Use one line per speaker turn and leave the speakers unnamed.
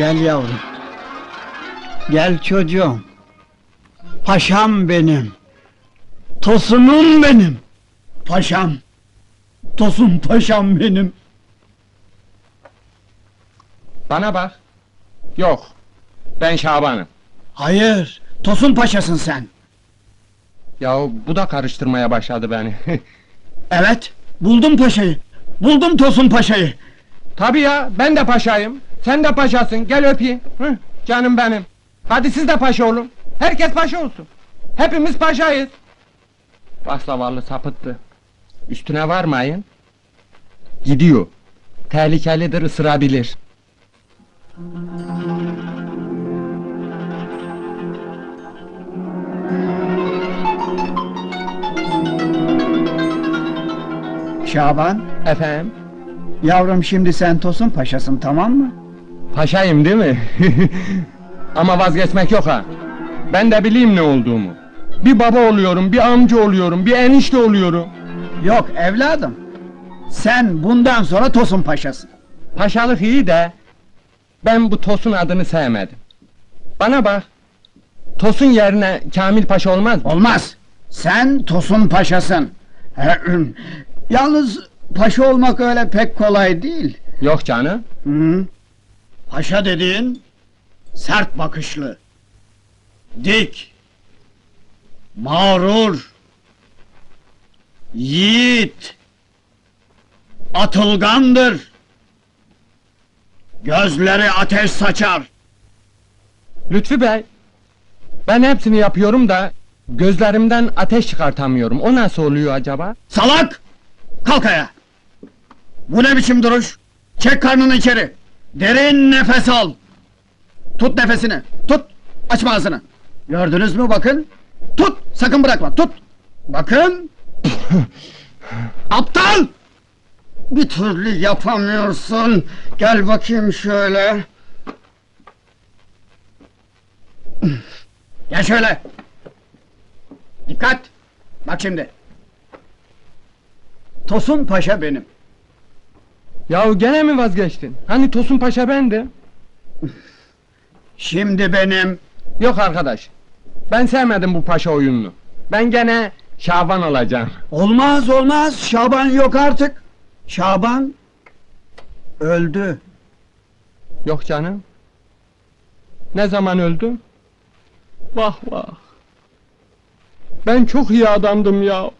Gel yavrum. Gel çocuğum. Paşam benim. Tosunum benim. Paşam. Tosun paşam benim.
Bana bak. Yok. Ben Şaban'ım.
Hayır, Tosun paşasın sen.
Ya bu da karıştırmaya başladı beni.
Evet, buldum paşayı. Buldum Tosun paşayı.
Tabii ya ben de paşayım. Sen de paşasın. Gel öpeyim. Hı, canım benim. Hadi siz de paşa olun. Herkes paşa olsun. Hepimiz paşayız. Bak zavallı sapıttı. Üstüne varmayın. Gidiyor. Tehlikelidir ısırabilir.
Şaban,
Efendim?
yavrum şimdi sen Tosun paşasın tamam mı?
Paşayım değil mi? Ama vazgeçmek yok ha. Ben de bileyim ne olduğumu. Bir baba oluyorum, bir amca oluyorum, bir enişte oluyorum.
Yok evladım. Sen bundan sonra Tosun paşasın.
Paşalık iyi de ben bu Tosun adını sevmedim. Bana bak. Tosun yerine Kamil Paşa olmaz mı?
Olmaz. Sen Tosun paşasın. Yalnız paşa olmak öyle pek kolay değil.
Yok canım.
Hı. Paşa dediğin sert bakışlı, dik, mağrur, yiğit, atılgandır. Gözleri ateş saçar.
Lütfü Bey. Ben hepsini yapıyorum da gözlerimden ateş çıkartamıyorum. O nasıl oluyor acaba?
Salak! Kalk ayağa! Bu ne biçim duruş? Çek karnını içeri! Derin nefes al! Tut nefesini! Tut! Açma ağzını! Gördünüz mü bakın? Tut! Sakın bırakma! Tut! Bakın! Aptal! Bir türlü yapamıyorsun! Gel bakayım şöyle! Gel şöyle! Dikkat! Bak şimdi! Tosun Paşa benim.
Ya gene mi vazgeçtin? Hani Tosun Paşa bendim.
Şimdi benim.
Yok arkadaş. Ben sevmedim bu paşa oyununu. Ben gene Şaban olacağım.
Olmaz olmaz. Şaban yok artık. Şaban öldü.
Yok canım. Ne zaman öldüm? Vah vah. Ben çok iyi adamdım ya.